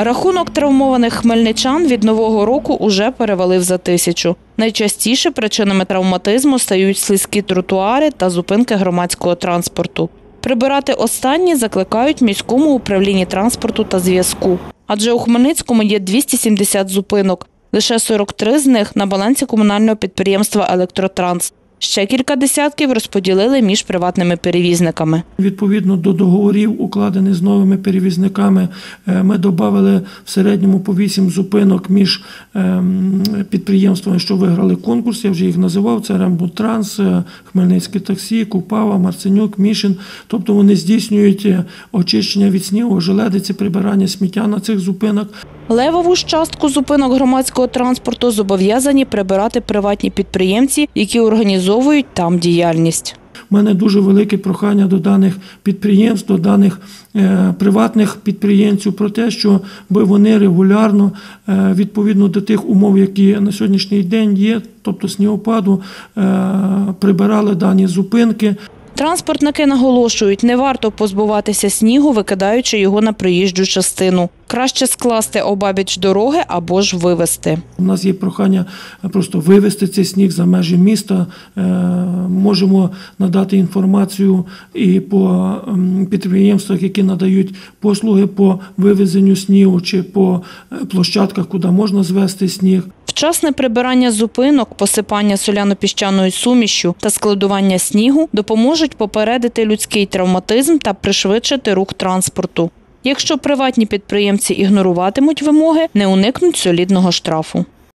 Рахунок травмованих хмельничан від нового року уже перевалив за тисячу. Найчастіше причинами травматизму стають слизькі тротуари та зупинки громадського транспорту. Прибирати останні закликають міському управлінні транспорту та зв'язку. Адже у Хмельницькому є 270 зупинок. Лише 43 з них на балансі комунального підприємства Електротранс. Ще кілька десятків розподілили між приватними перевізниками. Відповідно до договорів, укладених з новими перевізниками, е, ми додали в середньому по 8 зупинок між ем, підприємствами, що виграли конкурс. Я вже їх називав. Це Рембутранс, е, Хмельницьке таксі, Купава, Марценюк, Мішин. Тобто вони здійснюють е, очищення від снігу, желедиці, прибирання сміття на цих зупинок. Левову частку зупинок громадського транспорту зобов'язані прибирати приватні підприємці, які організовують там діяльність. Мене дуже велике прохання до даних підприємств, до даних е, приватних підприємців про те, що би вони регулярно, е, відповідно до тих умов, які на сьогоднішній день є, тобто снігопаду, е, прибирали дані зупинки. Транспортники наголошують, не варто позбуватися снігу, викидаючи його на проїжджу частину. Краще скласти обабіч дороги або ж вивезти. У нас є прохання просто вивезти цей сніг за межі міста. Е, Можемо надати інформацію і по ем, підприємствах, які надають послуги по вивезенню снігу чи по е, площадках, куди можна звезти сніг. Вчасне прибирання зупинок, посипання соляно-піщаною сумішю та складування снігу допоможуть попередити людський травматизм та пришвидшити рух транспорту. Якщо приватні підприємці ігноруватимуть вимоги, не уникнуть солідного штрафу.